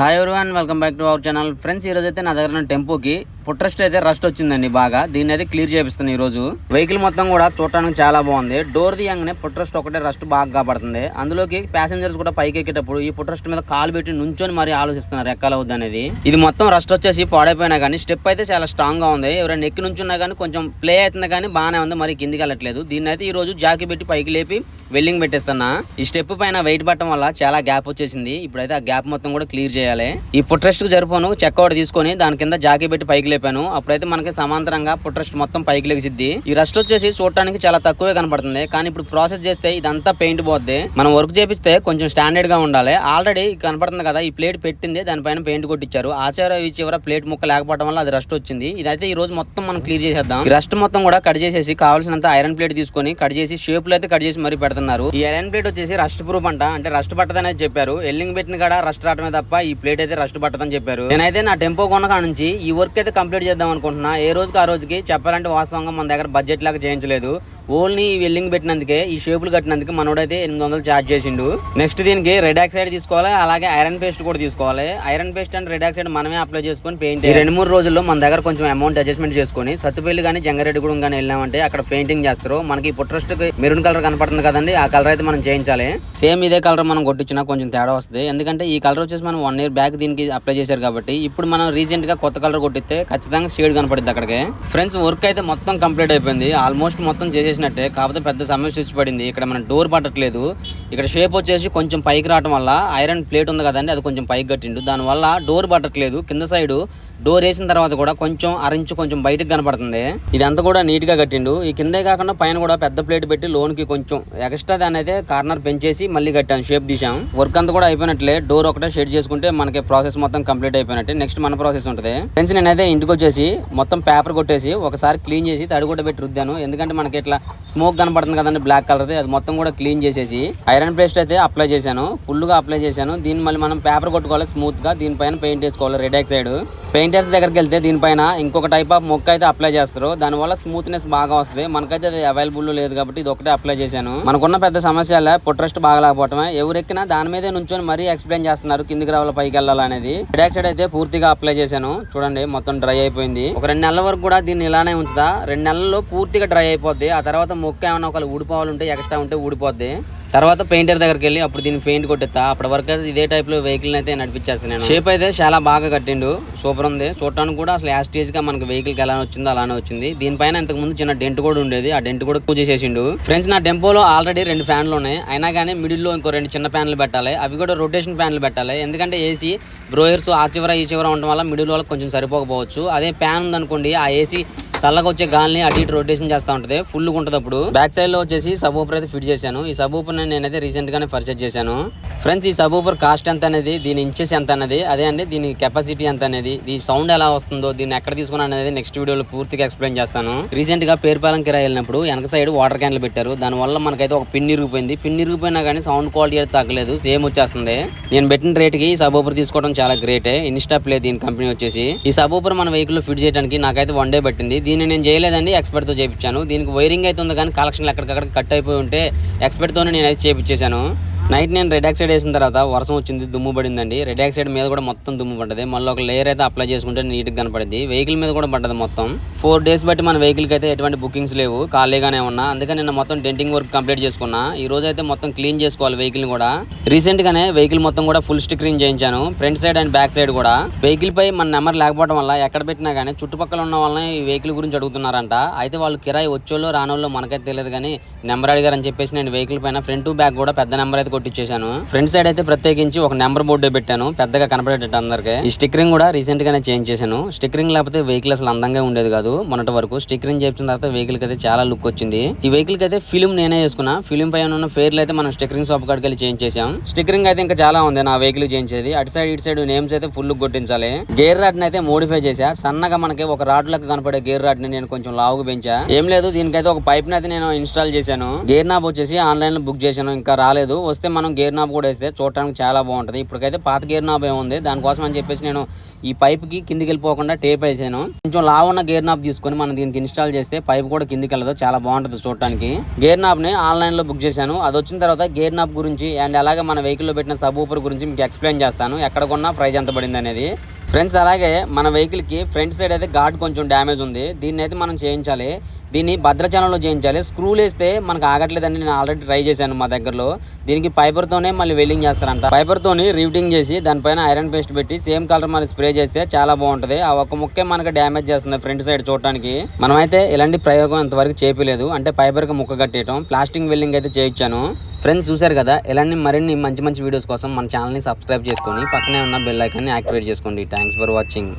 Hi everyone welcome back to our channel friends ఈ రోజు అయితే నా దగ్గర ఉన్న టెంపోకి పుట్రస్ట్ అయితే రస్ట్ వచ్చిందండి బాగా. దీన్ని అయితే క్లియర్ చేపిస్తున్నాను ఈ రోజు వెహికల్ మొత్తం కూడా చూడటానికి చాలా బాగుంది. డోర్ దియంగానే పుట్రస్ట్ ఒకటే రస్ట్ బాగా కాపాడుతుంది. అందులోకి ప్యాసింజర్స్ కూడా పైకి ఎక్కేటప్పుడు ఈ పుట్రస్ట్ మీద కాలు పెట్టి నుంచొని మరి ఆలోచిస్తున్నారు ఎక్కాలవుద్ది అనేది. ఇది మొత్తం రస్ట్ వచ్చేసి పాడైపోయినా కానీ స్టెప్ అయితే చాలా స్ట్రాంగ్గా ఉంది. ఎవరైనా ఎక్కి నుంచున్నా కానీ కొంచెం ప్లే అవుతుంది కానీ బాగానే ఉంది. మరి కిందికి వెళ్ళట్లేదు. దీన్ని అయితే ఈ రోజు జాకీ పెట్టి పైకి లేపి వెల్లింగ్ పెట్టేస్తున్నా. ఈ స్టెప్ పైన వెయిట్ పట్టడం వల్ల చాలా గ్యాప్ వచ్చేసింది. ఇప్పుడైతే ఆ గ్యాప్ మొత్తం కూడా క్లియర్ చేయాలి. ఈ పుట్రెస్ట్కు జరిపోను ఒకటి తీసుకొని దాని కింద జాకీ పెట్టి పైకి లేపాను. అప్పుడైతే మనకి సమాంతరంగా పుట్రెస్ట్ మొత్తం పైకి లెగిసిద్ది. ఈ రస్ట్ వచ్చేసి చూడటానికి చాలా తక్కువే కనపడుతుంది. కానీ ఇప్పుడు ప్రాసెస్ చేస్తే ఇదంతా పెయింట్ పోద్ది. మనం వర్క్ చేపిస్తే కొంచెం స్టాండర్డ్గా ఉండాలి. ఆల్రెడీ కనపడుతుంది కదా ఈ ప్లేట్ పెట్టింది దానిపైన పెయింట్ కొట్టించారు ఆచార ఈ చివర ప్లేట్ ముక్క లేకపోవడం వల్ల అది రస్ట్ వచ్చింది. ఇదైతే ఈ రోజు మొత్తం మనం క్లియర్ చేసేద్దాం. రస్ట్ మొత్తం కూడా కట్ చేసేసి కావాల్సినంత ఐరన్ ప్లేట్ తీసుకొని కట్ చేసి షేప్లో అయితే కట్ చేసి మరీ పెడుతున్నారు. ఈ ఐరన్ ప్లేట్ వచ్చేసి రస్ట్ ప్రూఫ్ అంట. అంటే రస్ట్ పట్టదనేది చెప్పారు. ఎల్లింగ్ పెట్టిన కాడ రస్ట్ రావడమే తప్ప ఈ ప్లేట్ అయితే రస్ట్ పట్టదని చెప్పారు. నేనైతే నా టెంపో కొనగా నుంచి ఈ వర్క్ అయితే కంప్లీట్ చేద్దాం అనుకుంటున్నా. ఏ రోజుకి ఆ రోజుకి చెప్పాలంటే వాస్తవంగా మన దగ్గర బడ్జెట్ లాగా చేయించలేదు. ఓన్లీ ఈ వెల్లింగ్ పెట్టినందుకే ఈ షేపులు కట్టినందుకు మనోడైతే ఎనిమిది వందలు ఛార్జ్ చేసిండు. నెక్స్ట్ దీనికి రెడ్ ఆక్సైడ్ తీసుకోవాలి అలాగే ఐరన్ పేస్ట్ కూడా తీసుకోవాలి. Iron paste and red oxide మనమే అప్లై చేసుకొని పెయింట్ రెండు మూడు రోజుల్లో మన దగ్గర కొంచెం అమౌంట్ అడ్జస్ట్మెంట్ చేసుకొని సత్తుపల్లి కానీ జంగారెడ్డిగూడెం కానీ వెళ్ళామంటే అక్కడ పెయింటింగ్ చేస్తారు. మనకి పుట్రస్ట్ మెరూన్ కలర్ కనపడుతుంది కదండి ఆ కలర్ అయితే మనం చేయించాలి. సేమ్ ఇదే కలర్ మనం కొట్టించినా కొంచెం తేడా వస్తుంది. ఎందుకంటే ఈ కలర్ వచ్చేసి మనం వన్ ఇయర్ బ్యాక్ దీనికి అప్లై చేశారు కాబట్టి ఇప్పుడు మనం రీసెంట్గా కొత్త కలర్ కొట్టిస్తే ఖచ్చితంగా షేడ్ కనపడుద్ది అక్కడికి. ఫ్రెండ్స్ వర్క్ అయితే మొత్తం కంప్లీట్ అయిపోయింది. ఆల్మోస్ట్ మొత్తం చేసినట్టే కాకపోతే పెద్ద సమస్య వచ్చి పడింది. ఇక్కడ మన డోర్ పట్టట్లేదు. ఇక్కడ షేప్ వచ్చేసి కొంచెం పైకి రావడం వల్ల ఐరన్ ప్లేట్ ఉంది కదండి అది కొంచెం పైకి కట్టిండు. దానివల్ల డోర్ పట్టట్లేదు. కింద సైడ్ డోర్ వేసిన తర్వాత కూడా కొంచెం అరించి కొంచెం బయటకు కనపడుతుంది. ఇదంతా కూడా నీట్గా కట్టిండు. ఈ కిందే కాకుండా పైన కూడా పెద్ద ప్లేట్ పెట్టి లోన్కి కొంచెం ఎక్స్ట్రా దాని అయితే కార్నర్ పెంచేసి మళ్ళీ కట్టాం షేప్ తీసాం వర్క్ అంతా కూడా అయిపోయినట్లే. డోర్ ఒకటే షెడ్ చేసుకుంటే మనకి ప్రాసెస్ మొత్తం కంప్లీట్ అయిపోయినట్టే. నెక్స్ట్ మన ప్రాసెస్ ఉంటుంది. ఫ్రెండ్స్ నేనైతే ఇంటికి వచ్చేసి మొత్తం పేపర్ కొట్టేసి ఒకసారి క్లీన్ చేసి తడి కూడా పెట్టి రుద్దాను. ఎందుకంటే మనకి ఇట్లా స్మోక్ కనపడుతుంది కదండి బ్లాక్ కలర్ అది మొత్తం కూడా క్లీన్ చేసేసి ఐరన్ పేస్ట్ అయితే అప్లై చేశాను. ఫుల్గా అప్లై చేశాను. దీన్ని మళ్ళీ మనం పేపర్ కొట్టుకోవాలి స్మూత్గా. దీనిపైన పెయింట్ వేసుకోవాలి రెడ్ సైడ్ పెయింటర్స్ దగ్గరికి వెళ్తే దీనిపైన ఇంకొక టైప్ ఆఫ్ మొక్క అయితే అప్లై చేస్తారు. దానివల్ల స్మూత్నెస్ బాగా వస్తుంది. మనకైతే అది అవైలబుల్ లేదు కాబట్టి ఇది ఒకటే అప్లై చేశాను. మనకున్న పెద్ద సమస్య పొట్రెస్ట్ బాగా లేకపోవటమే ఎవరెక్కినా దాని మీదే నుంచొని మరీ ఎక్స్ప్లెయిన్ చేస్తున్నారు కిందికి రావాలి పైకి వెళ్ళాలనేది. రెడ్ అయితే పూర్తిగా అప్లై చేశాను. చూడండి మొత్తం డ్రై అయిపోయింది. ఒక రెండు నెలల వరకు కూడా దీన్ని ఇలానే ఉంచుతా. రెండు నెలల్లో పూర్తిగా డ్రై అయిపోద్ది. ఆ తర్వాత మొక్క ఏమైనా ఒకళ్ళు ఊడిపోవాలంటే ఎక్స్ట్రా ఉంటే ఊడిపోద్ది. తర్వాత పెయింటర్ దగ్గరికి వెళ్ళి అప్పుడు దీన్ని పెయింట్ కొట్టిస్తా అప్పటి వరకు అయితే ఇదే టైప్లో వెహికల్ అయితే నడిపించేస్తాను నేను. షేప్ అయితే చాలా బాగా కట్టిండు. సూపర్ ఉంది. చూడటానికి కూడా అసలు ఆ గా మనకి వెహికల్కి ఎలా వచ్చిందో అలానే వచ్చింది. దీనిపైన ఇంతకు ముందు చిన్న డెంట్ కూడా ఉండేది. ఆ డెంట్ కూడా పూజ చేసిండు. ఫ్రెండ్స్ నా టెంపోలో ఆల్రెడీ రెండు ఫ్యాన్లు ఉన్నాయి. అయినా కానీ మిడిల్లో ఇంకో రెండు చిన్న ఫ్యాన్లు పెట్టాలి. అవి కూడా రొటేషన్ ఫ్యాన్లు పెట్టాలి. ఎందుకంటే ఏసీ బ్రోయర్స్ ఆ చివర ఈ చివర ఉండడం వల్ల మిడిల్ వాళ్ళకి కొంచెం సరిపోకపోవచ్చు. అదే ఫ్యాన్ ఉందనుకోండి ఆ ఏసీ చల్లగా వచ్చే గాలిని అటు ఇటు రొటేషన్ చేస్తూ ఉంటుంది. ఫుల్ ఉంటుంది అప్పుడు. బ్యాక్ సైడ్లో వచ్చేసి సబ్ ఊపర్ అయితే ఫిట్ చేశాను. ఈ సబ్ ఊపర్ నేనైతే రీసెంట్ గానే పర్చేజ్ చేశాను. ఫ్రెండ్స్ ఈ సబ్ ఊపర్ కాస్ట్ ఎంత అనేది దీని ఇంచెస్ ఎంత అనేది అదే అండి దీని కెపాసిటీ ఎంత అనేది ఈ సౌండ్ ఎలా వస్తుందో దీన్ని ఎక్కడ తీసుకున్నాను అనేది నెక్స్ట్ వీడియోలో పూర్తిగా ఎక్స్ప్లెయిన్ చేస్తాను. రీసెంట్గా పేరుపాలెం కిరా వెళ్ళినప్పుడు వెనక సైడ్ వాటర్ క్యాన్లు పెట్టారు. దాని వల్ల మనకైతే ఒక పిన్ ఇరిగిపోయింది. పిన్ ఇరిగిపోయినా కానీ సౌండ్ క్వాలిటీ అయితే తగ్గలేదు. సేమ్ వచ్చేస్తుంది. నేను పెట్టిన రేట్కి సబ్ ఊపర్ తీసుకోవడం చాలా గ్రేట్ ఇన్స్టా ప్లే దీని కంపెనీ వచ్చేసి. ఈ సబ్ ఊపర్ మన వెహికల్లో ఫిట్ చేయడానికి నాకైతే వన్ డే పట్టింది. దీన్ని నేను చేయలేదండి ఎక్స్పర్ట్తో చేయించాను దీనికి వైరింగ్ అయితే ఉంది కానీ కలెక్షన్లు ఎక్కడికక్కడ కట్ అయిపోయి ఉంటే ఎక్స్పర్ట్తోనే నేను అయితే చేయించేశాను నైట్ నేను రెడ్ ఆక్సైడ్ వేసిన తర్వాత వర్షం వచ్చింది దుమ్ము పడిందండి. రెడ్ ఆక్సైడ్ మీద కూడా మొత్తం దుమ్ము పడ్డది. మళ్ళీ ఒక లేయర్ అయితే అప్లై చేసుకుంటే నీట్గా కనపడింది వెహికల్ మీద కూడా పడ్డది మొత్తం. ఫోర్ డేస్ బట్టి మన వెహికల్కి అయితే ఎటువంటి బుకింగ్స్ లేవు. ఖాళీగానే ఉన్నా. అందుకని నిన్న మొత్తం డెంటింగ్ వర్క్ కంప్లీట్ చేసుకున్నా. ఈ రోజు అయితే మొత్తం క్లీన్ చేసుకోవాలి వెహికల్ కూడా. రీసెంట్ గానే వెహికల్ మొత్తం కూడా ఫుల్ స్టిక్కరింగ్ చేయించాను. Front side and back side కూడా. వెహికల్ పై మన నెంబర్ లేకపోవడం వల్ల ఎక్కడ పెట్టినా కానీ చుట్టుపక్కల ఉన్న వాళ్ళని ఈ వెహికల్ గురించి అడుగుతున్నారంట. అయితే వాళ్ళు కిరాయి వచ్చేళ్ళు రానోళ్ళు మనకైతే తెలియదు కానీ నెంబర్ అడిగారని చెప్పేసి నేను వెహికల్ పైన ఫ్రంట్ టు బ్యాక్ కూడా పెద్ద నెంబర్ అయితే కొట్టించేశాను ఫ్రంట్ సైడ్ అయితే ప్రత్యేకించి ఒక నెంబర్ బోర్డు పెట్టాను. పెద్దగా కనపడేటట్టు అందరికి. ఈ స్టిక్కరింగ్ కూడా రీసెంట్ గానే చేంజ్ చేశాను. స్టిక్కరింగ్ లేకపోతే వెహికల్ అసలు అందంగా ఉండేది కాదు మొన్నటి వరకు. స్టిక్కరింగ్ చేసిన తర్వాత వెహికల్ అయితే చాలా లుక్ వచ్చింది. ఈ వెహికల్ అయితే ఫిలిం నేనే చేసుకున్నా ఫిలిం పైన ఉన్న ఫేర్లు అయితే మనం స్టిక్కరింగ్ షాప్ కాడికి వెళ్ళి చేంజ్ చేసాం స్టిక్కరింగ్ అయితే ఇంకా చాలా ఉంది. నా వెహికల్ చేయించేది అటు సైడ్ ఇటు సైడ్ నేమ్స్ అయితే ఫుల్ కొట్టించాలి. గేర్ రాడ్ అయితే మోడిఫై చేసా సన్నగా మనకి ఒక రాడ్ లెక్క కనపడే గేర్ రాడ్ని నేను కొంచెం లావుగా పెంచా. ఏం లేదు దీనికైతే ఒక పైప్ అయితే నేను ఇన్స్టాల్ చేశాను. గేర్ నాబ్ వచ్చేసి ఆన్లైన్లో బుక్ చేశాను. ఇంకా రాలేదు. వస్తే మనం గేర్ నాబ్ కూడా వేస్తే చూడటానికి చాలా బాగుంటుంది. ఇప్పటికైతే పాత గేర్ నాబ్ ఏముంది దానికోసం అని చెప్పేసి నేను ఈ పైప్కి కిందికి వెళ్ళిపోకుండా టేప్ వేసాను. కొంచెం లావు ఉన్న గేర్ నాబ్ తీసుకొని మనం దీనికి ఇన్స్టాల్ చేస్తే పైప్ కూడా కిందికి వెళ్ళదు. చాలా బాగుంటుంది చూడటానికి. గేర్ నాబ్ని ఆన్లైన్లో బుక్ చేశాను. అది వచ్చిన తర్వాత గేర్ నాబ్ గురించి అండ్ అలాగే మన వెహికల్లో పెట్టిన సబ్ ఊపర్ గురించి మీకు ఎక్స్ప్లెయిన్ చేస్తాను. ఎక్కడ కొన్నా ప్రైజ్ ఎంత పడింది అనేది. ఫ్రెండ్స్ అలాగే మన వెహికల్కి ఫ్రంట్ సైడ్ అయితే ఘాట్ కొంచెం డ్యామేజ్ ఉంది. దీన్ని అయితే మనం చేయించాలి. దీన్ని భద్రాచలంలో చేయించాలి. స్క్రూలు వేస్తే మనకు ఆగట్లేదని నేను ఆల్రెడీ ట్రై చేశాను మా దగ్గరలో. దీనికి పైపర్తోనే మళ్ళీ వెల్డింగ్ చేస్తారంట. పైపర్తోని రీవిటింగ్ రివిటింగ్ చేసి దానిపైన ఐరన్ పేస్ట్ పెట్టి సేమ్ కలర్ మళ్ళీ స్ప్రే చేస్తే చాలా బాగుంటుంది. ఆ ఒక్క ముక్కే మనకి డ్యామేజ్ చేస్తుంది ఫ్రంట్ సైడ్ చూడటానికి. మనమైతే ఇలాంటి ప్రయోగం ఇంతవరకు చేయలేదు అంటే పైపర్కి ముక్క కట్టేయటం ప్లాస్టింగ్ వెల్డింగ్ అయితే చేయించాను. ఫ్రెండ్స్ చూశారు కదా ఇలాంటి మరిన్ని మంచి మంచి వీడియోస్ కోసం మన ఛానల్ని సబ్స్క్రైబ్ చేసుకొని పక్కనే ఉన్న బెల్ ఐకాన్ని యాక్టివేట్ చేసుకోండి. Thanks for watching